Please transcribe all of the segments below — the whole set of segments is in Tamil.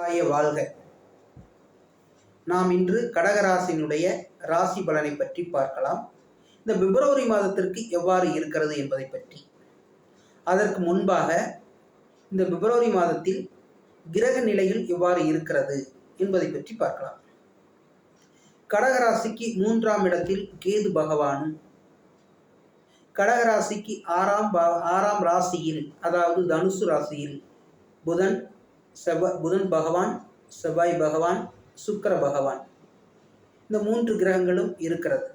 ஆய வாழ்க. நாம் இன்று கடகராசினுடைய ராசி பலனை பற்றி பார்க்கலாம். இந்த பிப்ரவரி மாதத்திற்கு எவ்வாறு இருக்கிறது என்பதை பற்றி. அதற்கு முன்பாக இந்த பிப்ரவரி மாதத்தில் கிரக நிலையில் எவ்வாறு இருக்கிறது என்பதை பற்றி பார்க்கலாம். கடகராசிக்கு மூன்றாம் இடத்தில் கேது பகவானும் கடகராசிக்கு ஆறாம் பா- ஆறாம் ராசியில் அதாவது தனுசு ராசியில் புதன் செவ்வ புதன் பகவான் செவ்வாய் பகவான் சுக்கிர பகவான். இந்த மூன்று கிரகங்களும் இருக்கிறது.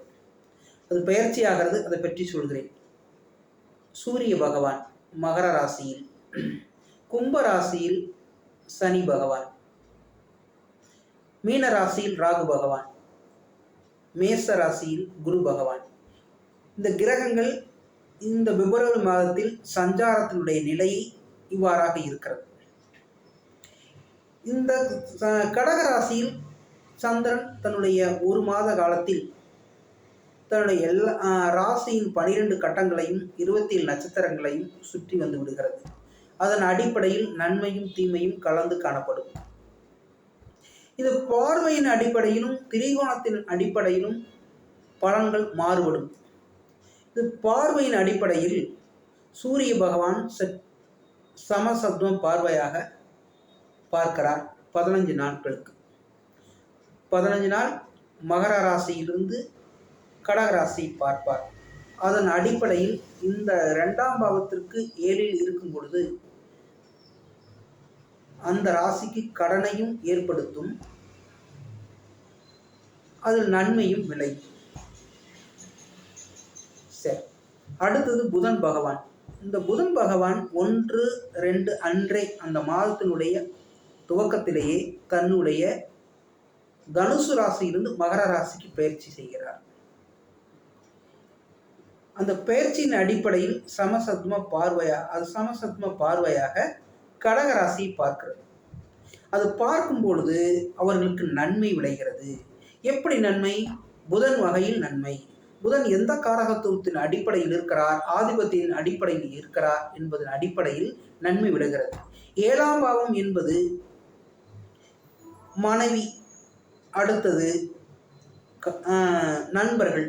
அது பெயர்ச்சி ஆகிறது அதை பற்றி சொல்கிறேன். சூரிய பகவான் மகர ராசியில் கும்ப ராசியில் சனி பகவான் மீன ராசியில் ராகு பகவான் மேச ராசியில் குரு பகவான். இந்த கிரகங்கள் இந்த பிப்ரவரி மாதத்தில் சஞ்சாரத்தினுடைய நிலை இவ்வாறாக இருக்கிறது. இந்த கடகராசியில் கடக சந்திரன் தன்னுடைய ஒரு மாத காலத்தில் தன்னுடைய எல்லா ராசியின் பனிரெண்டு கட்டங்களையும் இருபத்தி ஏழு நட்சத்திரங்களையும் சுற்றி வந்து விடுகிறது. அதன் அடிப்படையில் நன்மையும் தீமையும் கலந்து காணப்படும். இது பார்வையின் அடிப்படையிலும் திரிகோணத்தின் அடிப்படையிலும் பலன்கள் மாறுபடும். இது பார்வையின் அடிப்படையில் சூரிய பகவான் சற்- சமசப்தம் பார்வையாக பார்க்கிறார். பதினஞ்சு நாட்களுக்கு. பதினஞ்சு நாள் மகர ராசியிலிருந்து கடகராசி பார்ப்பார். அதன் அடிப்படையில் இந்த ரெண்டாம் பாவத்திற்கு ஏழில் இருக்கும் பொழுது அந்த ராசிக்கு கடனையும் ஏற்படுத்தும். அதில் நன்மையும் விளையும் சரி. அடுத்தது புதன் பகவான். இந்த புதன் பகவான் ஒன்று ரெண்டு அன்றே அந்த மாதத்தினுடைய துவக்கத்திலேயே தன்னுடைய தனுசு ராசியிலிருந்து மகர ராசிக்கு பயிற்சி செய்கிறார். அந்த பயிற்சியின் அடிப்படையில் சமசத்ம பார்வையா அது சமசத்ம பார்வையாக கடக ராசியை பார்க்கிறது. அது பார்க்கும் பொழுது அவர்களுக்கு நன்மை விளைகிறது. எப்படி நன்மை? புதன் வகையில் நன்மை. புதன் எந்த காரகத்துவத்தின் அடிப்படையில் இருக்கிறார்? ஆதிபத்தியின் அடிப்படையில் இருக்கிறார் என்பதன் அடிப்படையில் நன்மை விடுகிறது ஏழாம் பாவம் என்பது மனைவி அடுத்தது நண்பர்கள்.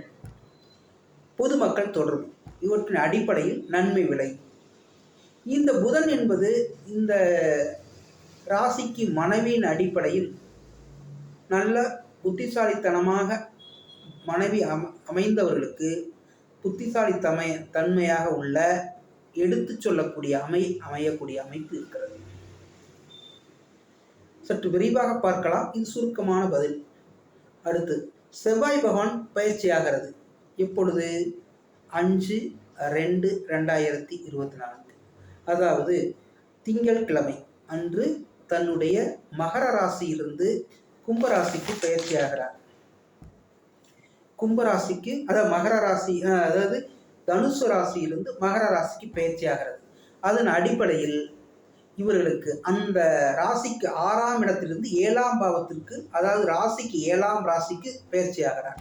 பொதுமக்கள் தொடர்பு இவற்றின் அடிப்படையில் நன்மை விலை இந்த புதன் என்பது இந்த ராசிக்கு மனைவியின் அடிப்படையில் நல்ல புத்திசாலித்தனமாக மனைவி அம அமைந்தவர்களுக்கு புத்திசாலித்தமை தன்மையாக உள்ள எடுத்துச் சொல்லக்கூடிய அமை அமையக்கூடிய அமைப்பு இருக்கிறது. சற்று விரிவாக பார்க்கலாம். இது சுருக்கமான பதில். அடுத்து செவ்வாய் பகவான் பயிற்சியாகிறது எப்பொழுது? அஞ்சு ரெண்டு ரெண்டாயிரத்தி இருபத்தி நான்கு அதாவது திங்கட்கிழமை அன்று தன்னுடைய மகர ராசியிலிருந்து கும்பராசிக்கு பயிற்சியாகிறார் கும்பராசிக்கு அதாவது மகர ராசி அதாவது தனுசு ராசியிலிருந்து மகர ராசிக்கு பயிற்சியாகிறது அதன் அடிப்படையில் இவர்களுக்கு அந்த ராசிக்கு ஆறாம் இடத்திலிருந்து ஏழாம் பாவத்திற்கு அதாவது ராசிக்கு ஏழாம் ராசிக்கு பயிற்சியாகிறார்.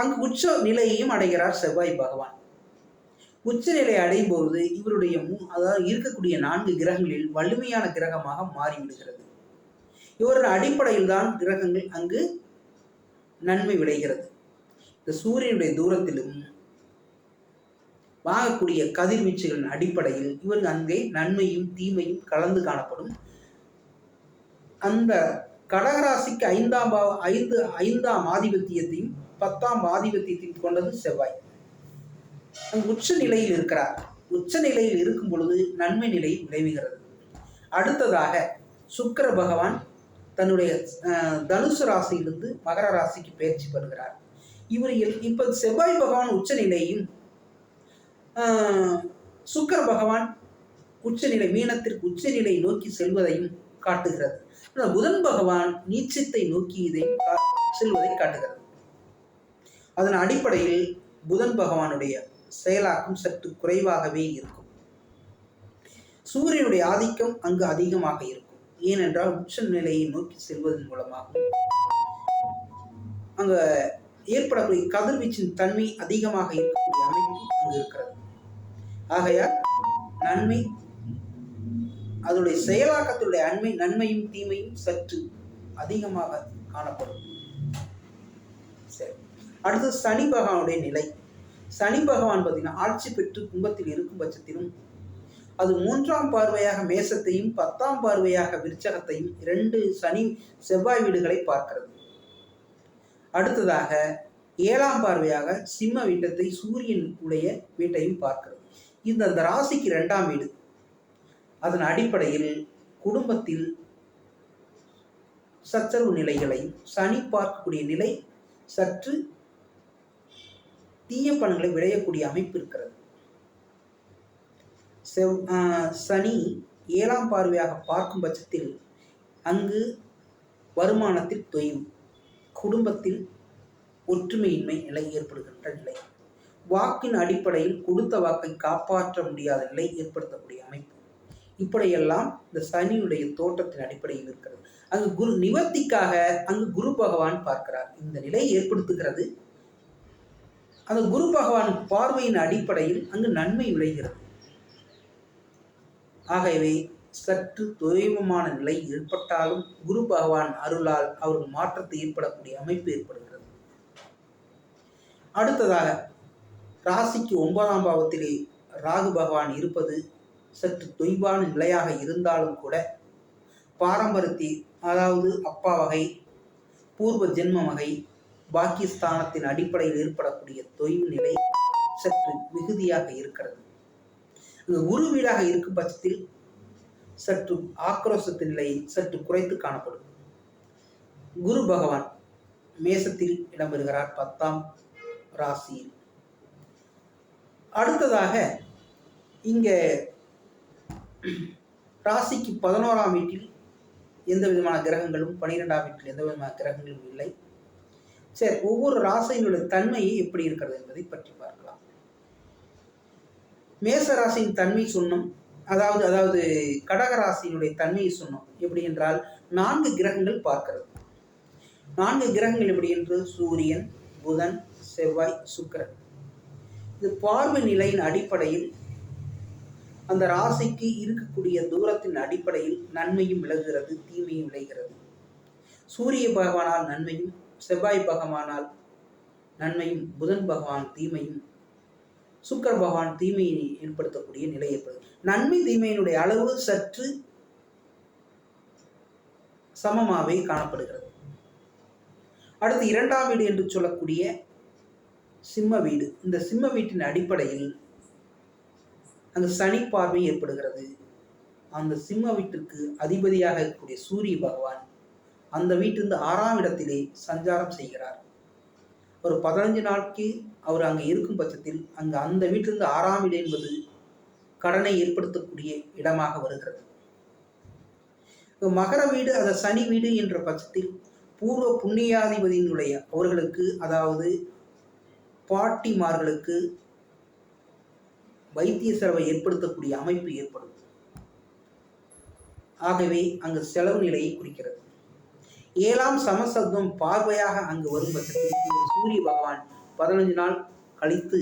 அங்கு உச்ச நிலையையும் அடைகிறார் செவ்வாய் பகவான். உச்ச நிலை அடையும் பொழுது இவருடைய அதாவது இருக்கக்கூடிய நான்கு கிரகங்களில் வலிமையான கிரகமாக மாறிவிடுகிறது. இவரின் அடிப்படையில் தான் கிரகங்கள் அங்கு நன்மை விளைகிறது. இந்த சூரியனுடைய தூரத்திலும் வாங்கக்கூடிய கதிர்வீச்சுகளின் அடிப்படையில் இவர்கள் அங்கே நன்மையும் தீமையும் கலந்து காணப்படும். அந்த கடகராசிக்கு ஐந்தாம் பாவ ஐந்து ஐந்தாம் ஆதிபத்தியத்தையும் பத்தாம் ஆதிபத்தியத்தையும் கொண்டது செவ்வாய். உச்ச நிலையில் இருக்கிறார். உச்ச நிலையில் இருக்கும் பொழுது நன்மை நிலை விளைவுகிறது. அடுத்ததாக சுக்கிர பகவான் தன்னுடைய தனுசு ராசியிலிருந்து மகர ராசிக்கு பயிற்சி பெறுகிறார். இவர் எல்- இப்ப செவ்வாய் பகவான் உச்ச நிலையும் சுக்கர பகவான் உச்சநிலை மீனத்திற்கு உச்சநிலை நோக்கி செல்வதையும் காட்டுகிறது. ஆனால் புதன் பகவான் நீச்சத்தை நோக்கி இதை கா- செல்வதை காட்டுகிறது. அதன் அடிப்படையில் புதன் பகவானுடைய செயலாக்கம் சற்று குறைவாகவே இருக்கும். சூரியனுடைய ஆதிக்கம் அங்கு அதிகமாக இருக்கும். ஏனென்றால் உச்ச நிலையை நோக்கி செல்வதன் மூலமாகவும் அங்க ஏற்படக்கூடிய கதிர்வீச்சின் தன்மை அதிகமாக இருக்கக்கூடிய அமைப்பு அங்கு இருக்கிறது. ஆகையால் நன்மை அதனுடைய செயலாக்கத்துடைய அண்மை நன்மையும் தீமையும் சற்று அதிகமாக காணப்படும். சரி. அடுத்து சனி பகவானுடைய நிலை. சனி பகவான் பார்த்தீங்கன்னா ஆட்சி பெற்று கும்பத்தில் இருக்கும் பட்சத்திலும் அது மூன்றாம் பார்வையாக மேசத்தையும் பத்தாம் பார்வையாக விருச்சகத்தையும் இரண்டு சனி செவ்வாய் வீடுகளை பார்க்கிறது. அடுத்ததாக ஏழாம் பார்வையாக சிம்ம வீட்டத்தை சூரியன் உடைய வீட்டையும் பார்க்கிறது. இந்த அந்த ராசிக்கு ரெண்டாம் வீடு. அதன் அடிப்படையில் குடும்பத்தில் சச்சரவு நிலைகளை சனி பார்க்கக்கூடிய நிலை சற்று தீய பலன்களை விளையக்கூடிய அமைப்பு இருக்கிறது. செவ் சனி ஏழாம் பார்வையாக பார்க்கும் பட்சத்தில் அங்கு வருமானத்தில் தொய்வு குடும்பத்தில் ஒற்றுமையின்மை நிலை ஏற்படுகின்ற நிலை. வாக்கின் அடிப்படையில் கொடுத்த வாக்கை காப்பாற்ற முடியாத நிலை ஏற்படுத்தக்கூடிய அமைப்பு. இப்படியெல்லாம் இந்த சனியுடைய தோற்றத்தின் அடிப்படையில் இருக்கிறது. அங்கு குரு நிவர்த்திக்காக அங்கு குரு பகவான் பார்க்கிறார். இந்த நிலை ஏற்படுத்துகிறது. அந்த குரு பகவான் பார்வையின் அடிப்படையில் அங்கு நன்மை விளைகிறது. ஆகவே சற்று தொய்வமான நிலை ஏற்பட்டாலும் குரு பகவான் அருளால் அவர்கள் மாற்றத்தை ஏற்படக்கூடிய அமைப்பு ஏற்படுகிறது. அடுத்ததாக ராசிக்கு ஒன்பதாம் பாவத்திலே ராகு பகவான் இருப்பது சற்று தொய்வான நிலையாக இருந்தாலும் கூட பாரம்பரியத்தை அதாவது அப்பா வகை பூர்வ ஜென்ம வகை பாகிஸ்தானத்தின் அடிப்படையில் ஏற்படக்கூடிய தொய்வு நிலை சற்று மிகுதியாக இருக்கிறது. குரு வீடாக இருக்கும் பட்சத்தில் சற்று ஆக்ரோஷத்தின் நிலை சற்று குறைத்து காணப்படும். குரு பகவான் மேசத்தில் இடம்பெறுகிறார் பத்தாம் ராசியில். அடுத்ததாக இங்கே ராசிக்கு பதினோராம் வீட்டில் எந்த விதமான கிரகங்களும் பன்னிரெண்டாம் வீட்டில் எந்த விதமான கிரகங்களும் இல்லை. சரி ஒவ்வொரு ராசியினுடைய தன்மையை எப்படி இருக்கிறது என்பதை பற்றி பார்க்கலாம். மேச ராசியின் தன்மை சொன்னோம் அதாவது அதாவது கடக ராசியினுடைய தன்மையை சொன்னோம். எப்படி என்றால் நான்கு கிரகங்கள் பார்க்கிறது. நான்கு கிரகங்கள் எப்படி என்று? சூரியன் புதன் செவ்வாய் சுக்கிரன். இது பார்வை நிலையின் அடிப்படையில் அந்த ராசிக்கு இருக்கக்கூடிய தூரத்தின் அடிப்படையில் நன்மையும் விலகுகிறது தீமையும் விளைகிறது. சூரிய பகவானால் நன்மையும் செவ்வாய் பகவானால் நன்மையும் புதன் பகவான் தீமையும் சுக்கர பகவான் தீமையை ஏற்படுத்தக்கூடிய நிலை ஏற்படுது. நன்மை தீமையினுடைய அளவு சற்று சமமாகவே காணப்படுகிறது. அடுத்து இரண்டாம் வீடு என்று சொல்லக்கூடிய சிம்ம வீடு. இந்த சிம்ம வீட்டின் அடிப்படையில் அந்த சனி பார்வை ஏற்படுகிறது. அந்த சிம்ம வீட்டிற்கு அதிபதியாக இருக்கக்கூடிய சூரிய பகவான் அந்த வீட்டிலிருந்து ஆறாம் இடத்திலே சஞ்சாரம் செய்கிறார். ஒரு பதினஞ்சு நாட்கு அவர் அங்கே இருக்கும் பட்சத்தில் அங்கு அந்த வீட்டிலிருந்து ஆறாம் வீடு என்பது கடனை ஏற்படுத்தக்கூடிய இடமாக வருகிறது. மகர வீடு அதை சனி வீடு என்ற பட்சத்தில் பூர்வ புண்ணியாதிபதியினுடைய அவர்களுக்கு அதாவது பாட்டிமார்களுக்கு வைத்திய செலவை ஏற்படுத்தக்கூடிய அமைப்பு ஏற்படும். ஆகவே அங்கு செலவு நிலையை குறிக்கிறது. ஏழாம் சமசப்தம் பார்வையாக அங்கு வரும் பட்சத்தில் இந்த சூரிய பகவான் பதினஞ்சு நாள் கழித்து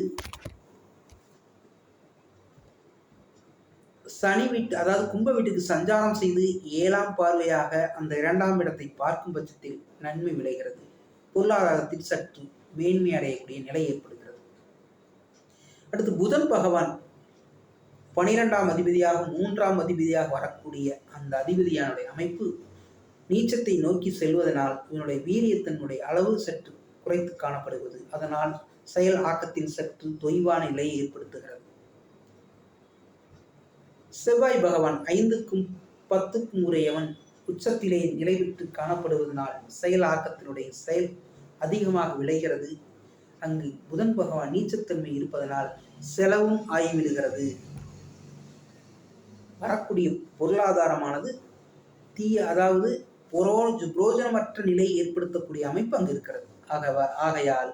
சனி வீட்டு அதாவது கும்ப வீட்டுக்கு சஞ்சாரம் செய்து ஏழாம் பார்வையாக அந்த இரண்டாம் இடத்தை பார்க்கும் பட்சத்தில் நன்மை விளைகிறது. பொருளாதாரத்தில் சற்று மேன்மை அடையக்கூடிய நிலை ஏற்படுகிறது. அடுத்து புதன் பகவான் பனிரெண்டாம் அதிபதியாக மூன்றாம் அதிபதியாக வரக்கூடிய அந்த அதிபதியானுடைய அமைப்பு நீச்சத்தை நோக்கி செல்வதனால் இவனுடைய வீரியத்தினுடைய அளவு சற்று குறைத்து காணப்படுவது. அதனால் செயல் ஆக்கத்தின் சற்று தொய்வான நிலையை ஏற்படுத்துகிறது. செவ்வாய் பகவான் ஐந்துக்கும் பத்துக்கும் உரையவன் உச்சத்திலே நிலைவிட்டு காணப்படுவதனால் செயல் ஆக்கத்தினுடைய செயல் அதிகமாக விளைகிறது. அங்கு புதன் பகவான் நீச்சத்தன்மை இருப்பதனால் செலவும் ஆகிவிடுகிறது வரக்கூடிய பொருளாதாரமானது தீய அதாவது புரோஜ புரோஜனமற்ற நிலை ஏற்படுத்தக்கூடிய அமைப்பு அங்கு இருக்கிறது. ஆக ஆகையால்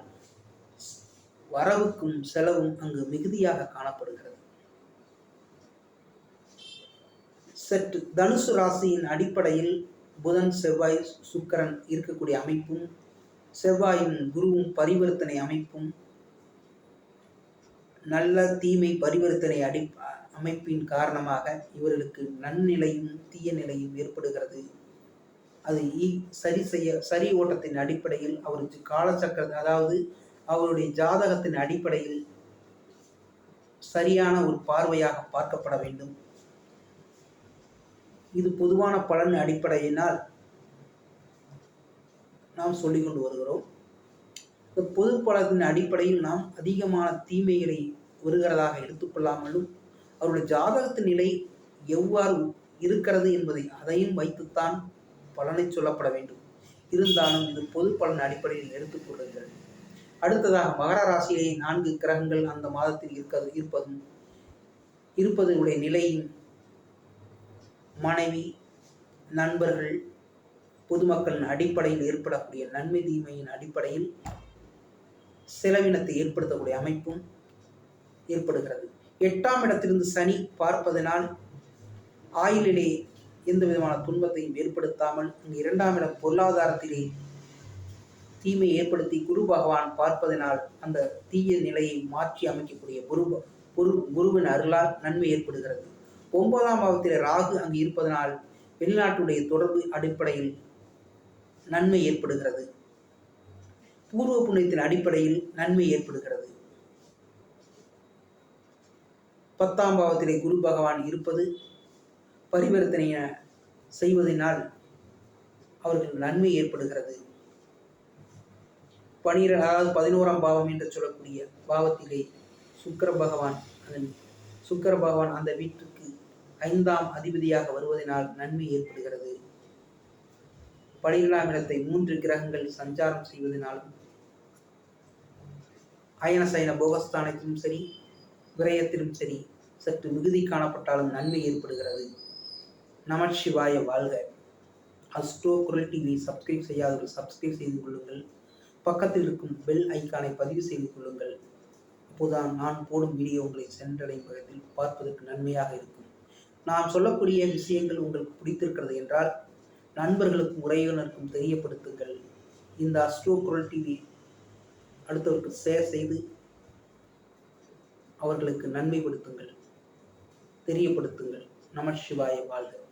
வரவுக்கும் செலவும் அங்கு மிகுதியாக காணப்படுகிறது. சற்று தனுசு ராசியின் அடிப்படையில் புதன் செவ்வாய் சுக்கரன் இருக்கக்கூடிய அமைப்பும் செவ்வாயும் குருவும் பரிவர்த்தனை அமைப்பும் நல்ல தீமை பரிவர்த்தனை அடி அமைப்பின் காரணமாக இவர்களுக்கு நன்னிலையும் தீய நிலையும் ஏற்படுகிறது. அது சரி செய்ய சரி ஓட்டத்தின் அடிப்படையில் அவருக்கு காலச்சக்கர அதாவது அவருடைய ஜாதகத்தின் அடிப்படையில் சரியான ஒரு பார்வையாக பார்க்கப்பட வேண்டும். இது பொதுவான பலன் அடிப்படையினால் நாம் சொல்லிக் கொண்டு வருகிறோம். இந்த பொது பலத்தின் அடிப்படையில் நாம் அதிகமான தீமைகளை வருகிறதாக எடுத்துக்கொள்ளாமலும் அவருடைய ஜாதகத்தின் நிலை எவ்வாறு இருக்கிறது என்பதை அதையும் வைத்துத்தான் பலனை சொல்லப்பட வேண்டும். இருந்தாலும் இது பொது பலன் அடிப்படையில் எடுத்துக்கொள்ளுங்கள் அடுத்ததாக மகர ராசியிலே நான்கு கிரகங்கள் அந்த மாதத்தில் இருக்கிறது இருப்பதும் இருப்பதனுடைய நிலையும் மனைவி நண்பர்கள் பொதுமக்களின் அடிப்படையில் ஏற்படக்கூடிய நன்மை தீமையின் அடிப்படையில் செலவினத்தை ஏற்படுத்தக்கூடிய அமைப்பும் ஏற்படுகிறது. எட்டாம் இடத்திலிருந்து சனி பார்ப்பதனால் ஆயிலிலே எந்த விதமான துன்பத்தையும் ஏற்படுத்தாமல் இங்கு இரண்டாம் இடம் பொருளாதாரத்திலே தீமை ஏற்படுத்தி குரு பகவான் பார்ப்பதனால் அந்த தீய நிலையை மாற்றி அமைக்கக்கூடிய குரு குரு குருவின் அருளால் நன்மை ஏற்படுகிறது. ஒன்பதாம் பாவத்தில் ராகு அங்கு இருப்பதனால் வெளிநாட்டுடைய தொடர்பு அடிப்படையில் நன்மை ஏற்படுகிறது. பூர்வ புண்ணியத்தின் அடிப்படையில் நன்மை ஏற்படுகிறது. பத்தாம் பாவத்திலே குரு பகவான் இருப்பது பரிவர்த்தனை செய்வதனால் அவர்களுக்கு நன்மை ஏற்படுகிறது. பனிரெண்டு அதாவது பதினோராம் பாவம் என்று சொல்லக்கூடிய பாவத்திலே சுக்கர பகவான் அதன் சுக்கர பகவான் அந்த வீட்டுக்கு ஐந்தாம் அதிபதியாக வருவதனால் நன்மை ஏற்படுகிறது. பனிரெண்டாம் இடத்தை மூன்று கிரகங்கள் சஞ்சாரம் செய்வதனாலும் அயன சயன போகஸ்தானத்திலும் சரி விரயத்திலும் சரி சற்று மிகுதி காணப்பட்டாலும் நன்மை ஏற்படுகிறது. நமச்சிவாய வாழ்க. அஸ்டோ குரல் டிவி சப்ஸ்கிரைப் செய்யாதவர்கள் சப்ஸ்கிரைப் செய்து கொள்ளுங்கள். பக்கத்தில் இருக்கும் பெல் ஐக்கானை பதிவு செய்து கொள்ளுங்கள். அப்போதான் நான் போடும் வீடியோ உங்களை சென்றடையும் விதத்தில் பார்ப்பதற்கு நன்மையாக இருக்கும். நாம் சொல்லக்கூடிய விஷயங்கள் உங்களுக்கு பிடித்திருக்கிறது என்றால் நண்பர்களுக்கும் உறவினருக்கும் தெரியப்படுத்துங்கள். இந்த அஸ்ட்ரோ குரல் டிவி அடுத்தவருக்கு ஷேர் செய்து அவர்களுக்கு நன்மைப்படுத்துங்கள் தெரியப்படுத்துங்கள். நம சிவாய வாழ்க.